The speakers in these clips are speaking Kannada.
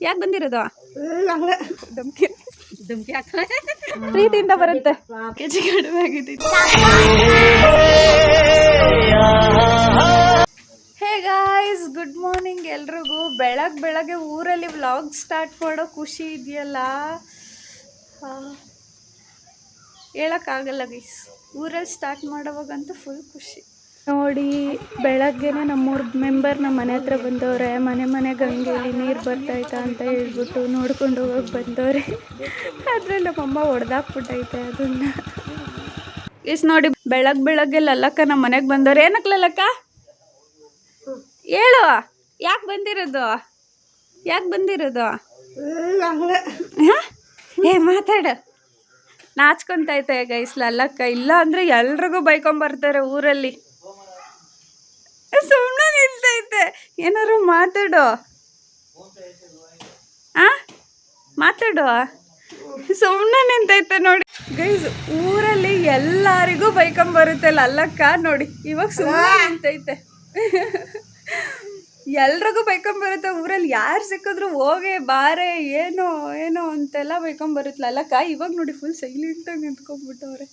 ಯಾಕೆ ಬಂದಿರೋದು? ಧಮ್ಕಿ. ಧಮ್ಕಿ ಹಾಕ ಪ್ರೀತಿಯಿಂದ ಬರುತ್ತೆ. ಕೆಜಿ ಕಡಿಮೆ ಆಗಿದ್ದೀನಿ ಹೇ ಗಾಯ್ಸ್ ಗುಡ್ ಮಾರ್ನಿಂಗ್ ಎಲ್ರಿಗೂ. ಬೆಳಗ್ಗೆ ಬೆಳಗ್ಗೆ ಊರಲ್ಲಿ ವ್ಲಾಗ್ ಸ್ಟಾರ್ಟ್ ಮಾಡೋ ಖುಷಿ ಇದೆಯಲ್ಲ? ಆ, ಹೇಳೋಕ್ಕಾಗಲ್ಲ ಗೈಸ್ ಊರಲ್ಲಿ ಸ್ಟಾರ್ಟ್ ಮಾಡೋವಾಗಂತೂ ಫುಲ್ ಖುಷಿ. ನೋಡಿ, ಬೆಳಗ್ಗೆನೆ ನಮ್ಮೂರ ಮೆಂಬರ್ ನಮ್ಮ ಮನೆ ಹತ್ರ ಬಂದವ್ರೆ. ಮನೆ ಮನೆ ಗಂಗೇಲಿ ನೀರು ಬರ್ತಾಯ್ತಾ ಅಂತ ಹೇಳ್ಬಿಟ್ಟು ನೋಡ್ಕೊಂಡು ಹೋಗೋಕೆ ಬಂದವ್ರೆ. ಆದರೆ ನಮ್ಮಮ್ಮ ಹೊಡೆದಾಕ್ಬಿಟ್ಟೈತೆ ಅದನ್ನ. ಇಸ್ ನೋಡಿ ಬೆಳಗ್ಗೆ ಬೆಳಗ್ಗೆ ಲಲ್ಲಕ್ಕ ನಮ್ಮ ಮನೆಗೆ ಬಂದವ್ರೆ. ಏನಕ್ಕೆ ಲಲ್ಲಕ್ಕ? ಹೇಳು, ಯಾಕೆ ಬಂದಿರೋದು? ಯಾಕೆ ಬಂದಿರೋದು? ಏ, ಮಾತಾಡು. ನಾಚ್ಕೊಂತೈತೆ ಗೈಸ್ ಲಲ್ಲಕ್ಕ. ಇಲ್ಲ ಅಂದ್ರೆ ಎಲ್ರಿಗೂ ಬೈಕೊಂಬರ್ತಾರೆ ಊರಲ್ಲಿ. ಸುಮ್ಮನೆ ನಿಲ್ತೈತೆ ಏನಾರು ಮಾತಾಡು. ಆ? ಮಾತಾಡು. ಸುಮ್ಮನೆ ನಿಂತೈತೆ ನೋಡಿ. ಗೈಸ್ ಊರಲ್ಲಿ ಎಲ್ಲರಿಗೂ ಬೈಕೊಂಬರುತ್ತೆ ಲಲ್ಲಕ್ಕ ನೋಡಿ ಇವಾಗ ಸುಮ್ಮನೆ ನಿಂತೈತೆ ಎಲ್ರಿಗೂ ಬೈಕೊಂಬರುತ್ತೆ ಊರಲ್ಲಿ ಯಾರು ಸಿಕ್ಕಿದ್ರು ಹೋಗೆ ಬಾರೆ ಏನೋ ಏನೋ ಅಂತೆಲ್ಲ ಬೈಕೊಂಬರುತ್ತೆ ಲಲ್ಲಕ್ಕ ಇವಾಗ ನೋಡಿ ಫುಲ್ ಸೈಲೆಂಟಾಗಿ ನಿಂತ್ಕೊಂಡ್ಬಿಟ್ಟವ್ರೆ.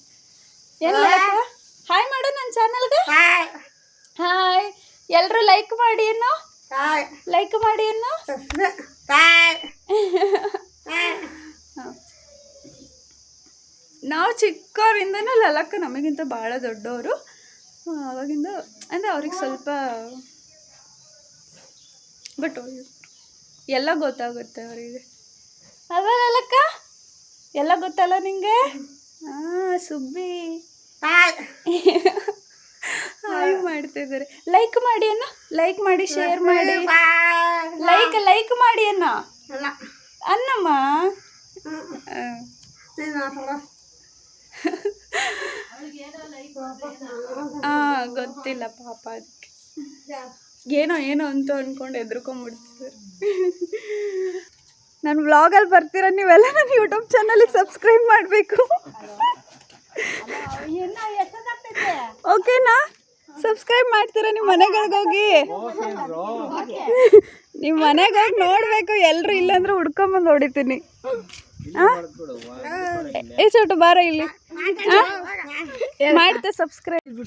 ಎಲ್ಲ. ಹಾಯ್ ಮಾಡು ನನ್ನ ಚಾನಲ್ಗೆ ಎಲ್ಲರೂ ಲೈಕ್ ಮಾಡಿ ಏನು ಲೈಕ್ ಮಾಡಿ ಏನು ನಾವು ಚಿಕ್ಕವರಿಂದನೂ ಲಲಕ್ಕ ನಮಗಿಂತ ಭಾಳ ದೊಡ್ಡವರು. ಅವಾಗಿಂದ ಅಂದರೆ ಅವ್ರಿಗೆ ಸ್ವಲ್ಪ ಬಟ್ ಎಲ್ಲ ಗೊತ್ತಾಗುತ್ತೆ ಅವರಿಗೆ. ಅಲ್ವಾ ಲಲಕ್ಕ? ಎಲ್ಲ ಗೊತ್ತಲ್ಲ ನಿಂಗೆ? ಹಾಂ ಸುಬ್ಬಿ. ಹಾಯ್ ಮಾಡ್ತಿದ್ದಾರೆ ಲೈಕ್ ಮಾಡಿ ಅನ್ನ ಲೈಕ್ ಮಾಡಿ ಶೇರ್ ಮಾಡಿ ಲೈಕ್ ಲೈಕ್ ಮಾಡಿ ಅನ್ನ ಅನ್ನಮ್ಮ ಹಾ ಆ ಗೊತ್ತಿಲ್ಲ ಪಾಪ ಅದಕ್ಕೆ. ಏನೋ ಏನೋ ಅಂತ ಅನ್ಕೊಂಡು ಎದ್ರುಕೊಂಡ್ಬಿಡ್ತಿದ್ದಾರೆ ನಾನು ವ್ಲಾಗಲ್ಲಿ ಬರ್ತೀರ ನೀವೆಲ್ಲ ನನ್ನ ಯೂಟ್ಯೂಬ್ ಚಾನಲಿಗೆ ಸಬ್ಸ್ಕ್ರೈಬ್ ಮಾಡಬೇಕು. ಓಕೆನಾ ಸಬ್ಸ್ಕ್ರೈಬ್ ಮಾಡ್ತೀರಾ ನಿಮ್ಮ ಮನೆಗಳಿಗೋಗಿ ನಿಮ್ಮ ಮನೆಗೆ ಹೋಗಿ ನೋಡಬೇಕು ಎಲ್ಲರೂ ಇಲ್ಲಾಂದ್ರೆ ಹುಡ್ಕೊಂಬಂದು ಹೊಡಿತೀನಿ. ಎಷ್ಟು ಚೋಟು, ಬಾರ ಇಲ್ಲಿ. ಮಾಡ್ತೆ ಸಬ್ಸ್ಕ್ರೈಬ್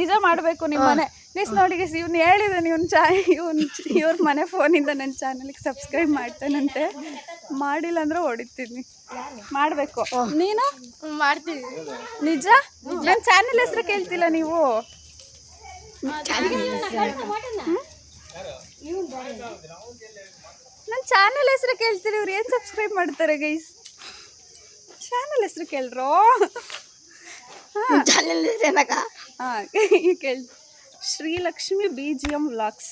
ನಿಜ ಮಾಡಬೇಕು ನಿಮ್ಮ ಮನೆ. ಪ್ಲೀಸ್ ನೋಡಿ ಇವ್ನು ಹೇಳಿದ್ದಾನೆ ಇವ್ನ ಚಾ ಇವ್ನ ಇವ್ರ ಮನೆ ಫೋನಿಂದ ನನ್ನ ಚಾನಲ್ಗೆ ಸಬ್ಸ್ಕ್ರೈಬ್ ಮಾಡ್ತಾನಂತೆ. ಮಾಡಿಲ್ಲ ಅಂದ್ರೆ ಹೊಡಿತೀನಿ. ಮಾಡಬೇಕು. ನೀನು? ಮಾಡ್ತೀನಿ. ನಿಜ? ನನ್ನ ಚಾನಲ್ ಹೆಸರು ಕೇಳ್ತಿಲ್ಲ ನೀವು. ನನ್ನ ಚಾನಲ್ ಹೆಸರು ಕೇಳ್ತೀರಿ ಇವ್ರು ಏನು ಸಬ್ಸ್ಕ್ರೈಬ್ ಮಾಡ್ತಾರೆ ಗೈಸ್ ಚಾನಲ್ ಹೆಸರು ಕೇಳ್ರೋ ಏನಕ್ಕ? ಹಾಂ ಕೇಳಿ Srilakshmi B G M vlogs.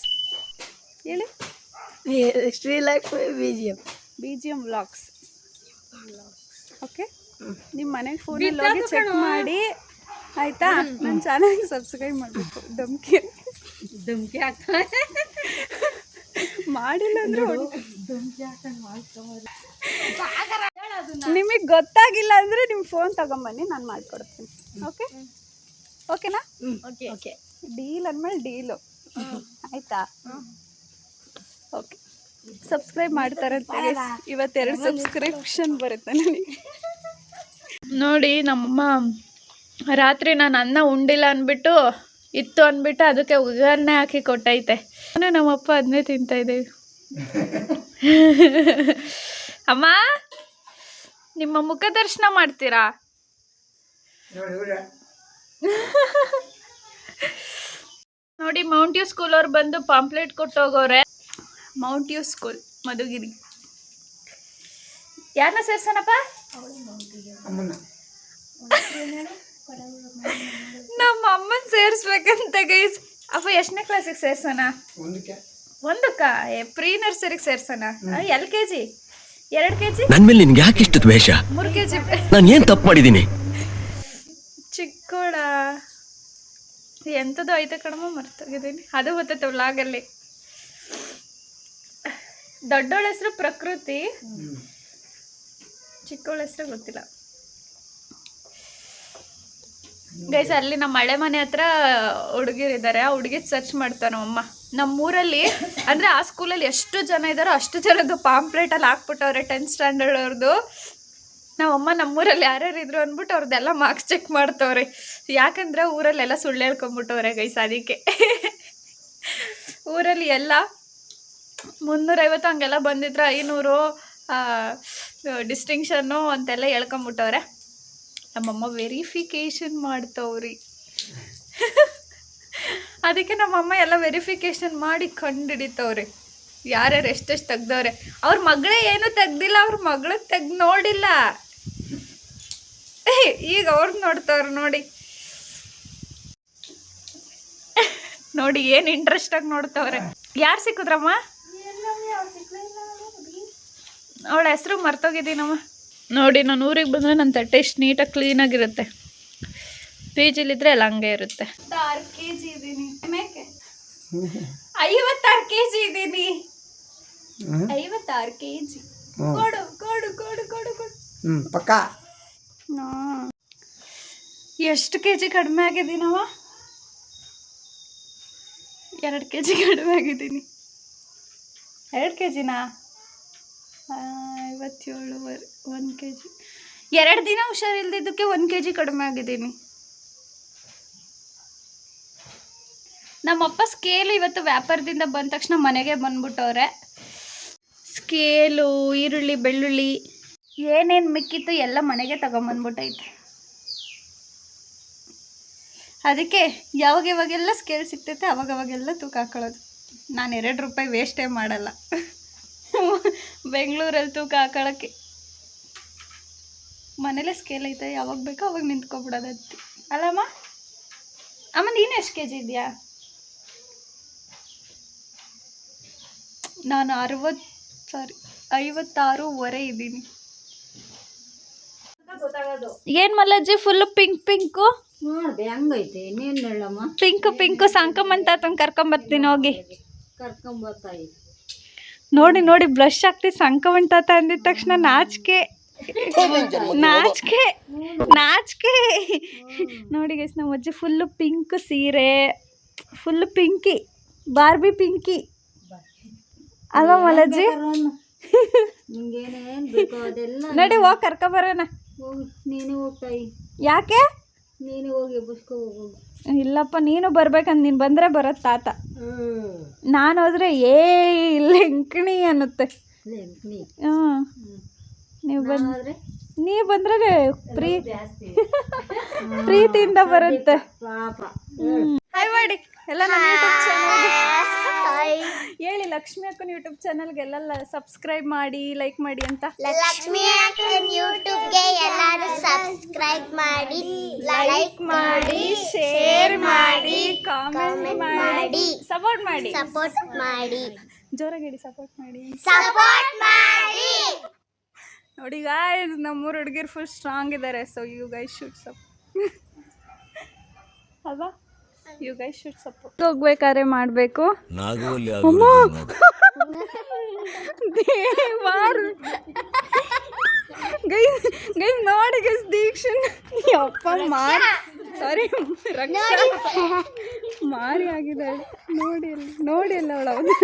ಹೇಳಿ? Srilakshmi BGM B G M vlogs. Okay? ನಿಮ್ಮ ಮನೆಗೆ ಫೋನ್ ಹೋಗಿ ಚೆಕ್ ಮಾಡಿ. ಆಯಿತಾ? ನನ್ನ ಚಾನಲ್ಗೆ ಸಬ್ಸ್ಕ್ರೈಬ್ ಮಾಡಬೇಕು. ಧಮ್ಕಿ. ಧಮ್ಕಿ ಹಾಕ ಮಾಡಿಲ್ಲ ಅಂದ್ರೆ ನಿಮಗೆ ಗೊತ್ತಾಗಿಲ್ಲ ಅಂದರೆ ನಿಮ್ಮ ಫೋನ್ ತಗೊಂಬನ್ನಿ ನಾನು ಮಾಡಿಕೊಡ್ತೀನಿ. ಓಕೆ? ಓಕೆನಾ? ಓಕೆ. ಓಕೆ. ಡೀಲ್ ಅಂದಮೇಲೆ ಡೀಲು. ಆಯ್ತಾ? ಓಕೆ. ಸಬ್ಸ್ಕ್ರೈಬ್ ಮಾಡ್ತಾರಂತೆ ಇವತ್ತೆರಡು ಸಬ್ಸ್ಕ್ರಿಪ್ಷನ್ ಬರುತ್ತೆ ನನಗೆ. ನೋಡಿ ನಮ್ಮಮ್ಮ ರಾತ್ರಿ ನಾನು ಅನ್ನ ಉಂಡಿಲ್ಲ ಅಂದ್ಬಿಟ್ಟು ಇತ್ತು ಅಂದ್ಬಿಟ್ಟು ಅದಕ್ಕೆ ಒಗ್ಗರಣೆ ಹಾಕಿ ಕೊಟ್ಟೈತೆ. ನಾನು ನಮ್ಮಪ್ಪ ಅದನ್ನೇ ತಿಂತಾ ಇದ್ದೀವಿ. ಅಮ್ಮ ನಿಮ್ಮ ಮುಖ ದರ್ಶನ ಮಾಡ್ತೀರಾ ನೋಡಿ ಮೌಂಟ್ ಯು ಸ್ಕೂಲ್ ಅವ್ರು ಬಂದು ಪಾಂಪ್ಲೆಟ್ ಕೊಟ್ಟು ಹೋಗೋರೆ ಮೌಂಟ್ ಯು ಸ್ಕೂಲ್ ಮಧುಗಿರಿ. ಯಾರನ್ನ ಸೇರ್ಸೋಣಪ್ಪ? ನಮ್ಮ ಅಮ್ಮನ ಸೇರಿಸ್ಬೇಕಂತ ಗೈಸ್ ಅಪ್ಪ ಎಷ್ಟನೇ ಕ್ಲಾಸಿಗೆ ಸೇರ್ಸೋಣ? ಒಂದಕ್ಕ. ಏ ಪ್ರೀ ನರ್ಸರಿಗೆ ಸೇರ್ಸೋಣ? ಎಲ್ ಕೆ ಜಿ ಎರಡು ಕೆ ಜಿ ನನ್ ಮೇಲೆ ನಿನ್ಗೆ ಯಾಕೆ ಇಷ್ಟು ದ್ವೇಷ? ಮೂರು ಕೆ ಜಿ ನಾನು ಏನ್ ತಪ್ಪು ಮಾಡಿದ್ದೀನಿ ಚಿಕ್ಕೋಡ ಎಂಥದ್ದು ಐತೆ ಕಡಮ ಮರ್ತೋಗಿದ್ದೀನಿ. ಅದು ಗೊತ್ತೈತೆ ವ್ಲಾಗಲ್ಲಿ ದೊಡ್ಡೋಳ ಹೆಸರು ಪ್ರಕೃತಿ. ಚಿಕ್ಕವಳ ಹೆಸರು ಗೊತ್ತಿಲ್ಲ. ಗೈಸ್ ಅಲ್ಲಿ ನಮ್ಮ ಹಳೆ ಮನೆ ಹತ್ರ ಹುಡುಗಿರಿದ್ದಾರೆ ಆ ಹುಡುಗಿ ಸರ್ಚ್ ಮಾಡ್ತಾರೆ ಅಮ್ಮ. ನಮ್ಮೂರಲ್ಲಿ, ಅಂದರೆ ಆ ಸ್ಕೂಲಲ್ಲಿ ಎಷ್ಟು ಜನ ಇದ್ದಾರೋ ಅಷ್ಟು ಜನದ್ದು ಪಾಂಪ್ಲೇಟಲ್ಲಿ ಹಾಕ್ಬಿಟ್ಟವ್ರೆ ಟೆಂತ್ ಸ್ಟ್ಯಾಂಡರ್ಡ್ ಅವ್ರದ್ದು ನಮ್ಮಮ್ಮ ನಮ್ಮೂರಲ್ಲಿ ಯಾರ್ಯಾರು ಇದ್ರು ಅಂದ್ಬಿಟ್ಟು ಅವ್ರದ್ದೆಲ್ಲ ಮಾರ್ಕ್ಸ್ ಚೆಕ್ ಮಾಡ್ತವ್ರೆ. ಯಾಕಂದ್ರೆ ಊರಲ್ಲೆಲ್ಲ ಸುಳ್ಳು ಹೇಳ್ಕೊಂಬಿಟ್ಟವ್ರೆ ಗೈಸ್ ಅದಕ್ಕೆ. ಊರಲ್ಲಿ ಎಲ್ಲ ಮುನ್ನೂರೈವತ್ತು ಹಂಗೆಲ್ಲ ಬಂದಿದ್ರೆ ಐನೂರು ಡಿಸ್ಟಿಂಕ್ಷನ್ನು ಅಂತೆಲ್ಲ ಹೇಳ್ಕೊಂಬಿಟ್ಟವ್ರೆ ನಮ್ಮಮ್ಮ ವೆರಿಫಿಕೇಶನ್ ಮಾಡ್ತವ್ರಿ. ಅದಕ್ಕೆ ನಮ್ಮಮ್ಮ ಎಲ್ಲ ವೆರಿಫಿಕೇಷನ್ ಮಾಡಿ ಕಂಡುಹಿಡಿತವ್ರಿ. ಯಾರ್ಯಾರು ಎಷ್ಟೆಷ್ಟು ತೆಗ್ದವ್ರೆ. ಅವ್ರ ಮಗಳೇ ಏನೂ ತೆಗ್ದಿಲ್ಲ, ಅವ್ರ ಮಗಳಿಗೆ ತೆಗ್ದು ನೋಡಿಲ್ಲ. ಈಗ ಅವ್ರದ್ದು ನೋಡ್ತಾವ್ರು ನೋಡಿ. ನೋಡಿ ಏನು ಇಂಟ್ರೆಸ್ಟಾಗಿ ನೋಡ್ತಾವ್ರೆ. ಯಾರು ಸಿಕ್ಕಿದ್ರಮ್ಮ? ಅವಳ ಹೆಸರು ಮರ್ತೋಗಿದ್ದೀನಮ್ಮ. ನೋಡಿ ನಾನು ಊರಿಗೆ ಬಂದರೆ ನನ್ನ ತಟ್ಟೆ ಇಷ್ಟು ನೀಟಾಗಿ ಕ್ಲೀನಾಗಿರುತ್ತೆ ಪಿ ಜಿಲಿದ್ರೆ ಎಲ್ಲ ಹಂಗೆ ಇರುತ್ತೆ. ಆರು ಕೆ ಜಿ ಇದ್ದೀನಿ. ಮೇಕೆ? ಐವತ್ತಾರು ಕೆ ಜಿ ಇದ್ದೀನಿ ಐವತ್ತಾರು ಕೆ ಜಿ ಕೊಡು ಕೊಡು ಕೊಡು ಕೊಡು ಕೊಡು. ಎಷ್ಟು ಕೆ ಜಿ ಕಡಿಮೆ ಆಗಿದ್ದೀನವ ಎರಡು ಕೆ ಜಿ ಕಡಿಮೆ ಆಗಿದ್ದೀನಿ. ಎರಡು ಕೆ ಜಿನಾ ಐವತ್ತೇಳುವರೆ ಒಂದು ಕೆ ಜಿ ಎರಡು ದಿನ ಹುಷಾರಿಲ್ದಿದ್ದಕ್ಕೆ ಒಂದು ಕೆ ಜಿ ಕಡಿಮೆ ಆಗಿದ್ದೀನಿ. ನಮ್ಮಪ್ಪ ಸ್ಕೇಲ್ ಇವತ್ತು ವ್ಯಾಪಾರದಿಂದ ಬಂದ ತಕ್ಷಣ ಮನೆಗೆ ಬಂದ್ಬಿಟ್ಟವ್ರೆ. ಸ್ಕೇಲು, ಈರುಳ್ಳಿ, ಬೆಳ್ಳುಳ್ಳಿ. ಏನೇನು ಮಿಕ್ಕಿತ್ತು ಎಲ್ಲ ಮನೆಗೆ ತಗೊಂಬಂದ್ಬಿಟ್ಟೈತೆ. ಅದಕ್ಕೆ ಯಾವಾಗ ಯಾವಾಗೆಲ್ಲ ಸ್ಕೇಲ್ ಸಿಗ್ತೈತೆ, ಅವಾಗ ಅವಾಗೆಲ್ಲ ತೂಕ ಹಾಕೊಳ್ಳೋದು. ನಾನು ಎರಡು ರೂಪಾಯಿ ವೇಸ್ಟೇ ಮಾಡಲ್ಲ. ಬೆಂಗಳೂರಲ್ಲಿ ತೂಕ ಹಾಕೊಳ್ಳೋಕ್ಕೆ. ಮನೇಲೆ ಸ್ಕೇಲ್ ಐತೆ, ಯಾವಾಗ ಬೇಕೋ ಅವಾಗ ನಿಂತ್ಕೊಬಿಡೋದು ಹತ್ತಿ ಅಲ್ಲಮ್ಮ? ಅಮ್ಮ, ನೀನು ಎಷ್ಟು ಕೆ ಜಿ ಇದೆಯಾ ನಾನು ಅರವತ್ತು ಸಾರಿ ಐವತ್ತಾರೂವರೆ ಇದ್ದೀನಿ. ಏನು ಮಲ್ಲಜ್ಜಿ ಫುಲ್ ಪಿಂಕ್ ಪಿಂಕು ಪಿಂಕ್ ಹಂಗೈತೆ ಇನ್ನೇನು ಹೇಳಮ್ಮ? ಪಿಂಕು ಪಿಂಕು ಸಾಂಕಮ್ಮಂತ ತಂಗೆ ಕರ್ಕೊಂಬರ್ತೀನಿ ಹೋಗಿ. ಕರ್ಕೊಂಬರ್ತಾಯಿ ನೋಡಿ ನೋಡಿ ಬ್ಲಶ್ ಆಗ್ತಿ ಸಂಕಮಂತ ತಾತ ಅಂದಿದ ತಕ್ಷಣ ನಾಚಿಕೆ. ನಾಚಿಕೆ ನಾಚಿಕೆ. ನೋಡಿ ಗೈಸ್ ನಮ್ಮ ಅಜ್ಜಿ ಫುಲ್ಲು ಪಿಂಕ್ ಸೀರೆ ಫುಲ್ಲು ಪಿಂಕಿ ಬಾರ್ಬಿ ಪಿಂಕಿ ಅಲ್ವಾ ಮಲಜ್ಜಿ ನೋಡಿ ಕರ್ಕೊಂಡ್ ಹೋಗಿ ಕರ್ಕೊಬರೋಣ ಹೋಗಿ ನೀನೇ ಹೋಗ್ತಾಯಿ ಯಾಕೆ? ನೀನೇ ಹೋಗಿ ಎಬ್ಬಿಸ್ಕೊ ಹೋಗು. ಇಲ್ಲಪ್ಪ ನೀನು ಬರ್ಬೇಕಂತ ನೀನು ಬಂದರೆ ಬರೋದು ತಾತ. ನಾನು ಹೋದ್ರೆ ಏ ಲೆಂಕಣಿ ಅನ್ನುತ್ತೆ. ನೀ ಹ್ಞೂ ನೀವು ಬಂದ್ರೆ ನೀವು ಬಂದ್ರೆ ಪ್ರೀ ಪ್ರೀತಿಯಿಂದ ಬರುತ್ತೆ. ಹಾಯ್ ಮಾಡಿ ಎಲ್ಲ ನಮ್ಮ ಯೂಟ್ಯೂಬ್ ಚಾನಲ್ಗೆ ಹೇಳಿ ಲಕ್ಷ್ಮಿ ಅಕ್ಕನ ಯೂಟ್ಯೂಬ್ ಚಾನಲ್ಗೆಲ್ಲ ಸಬ್ಸ್ಕ್ರೈಬ್ ಮಾಡಿ ಲೈಕ್ ಮಾಡಿ ಅಂತ. ಲಕ್ಷ್ಮಿ ಅಕ್ಕನ್ ಯೂಟ್ಯೂಬ್ಗೆ ಎಲ್ಲರೂ ಸಬ್ಸ್ಕ್ರೈಬ್ ಮಾಡಿ ಲೈಕ್ ಮಾಡಿ ಶೇರ್ ಮಾಡಿ ಕಾಮೆಂಟ್ ಮಾಡಿ ಸಪೋರ್ಟ್ ಮಾಡಿ. ಸಪೋರ್ಟ್ ಮಾಡಿ. ಜೋರಾಗಿ ಹೇಳಿ ಸಪೋರ್ಟ್ ಮಾಡಿ. ಸಪೋರ್ಟ್ ಮಾಡಿ. ನೋಡಿ ಗಾಯ್ಸ್ ನಮ್ಮೂರು ಹುಡುಗಿರು ಫುಲ್ ಸ್ಟ್ರಾಂಗ್ ಇದ್ದಾರೆ so you guys should sup ಅಲ್ವಾ? ಯು ಗೈಸ್ ಶುಡ್ ಸಪೋರ್ಟ್ ಹೋಗ್ಬೇಕಾದ್ರೆ ಮಾಡಬೇಕು. ನಾಗವಲ್ಲಿ ದೇವಾರ್. ಗೈಸ್ ಗೈಸ್ ನೋಡಿ ಗೈಸ್ ದೀಕ್ಷನ್ ಯಪ್ಪ ಮಾರ್. ಸಾರಿ ಮಾರಿ ಆಗಿದ್ದಾಳೆ ನೋಡಿ ನೋಡಿ ಅಲ್ಲ ಅವಳು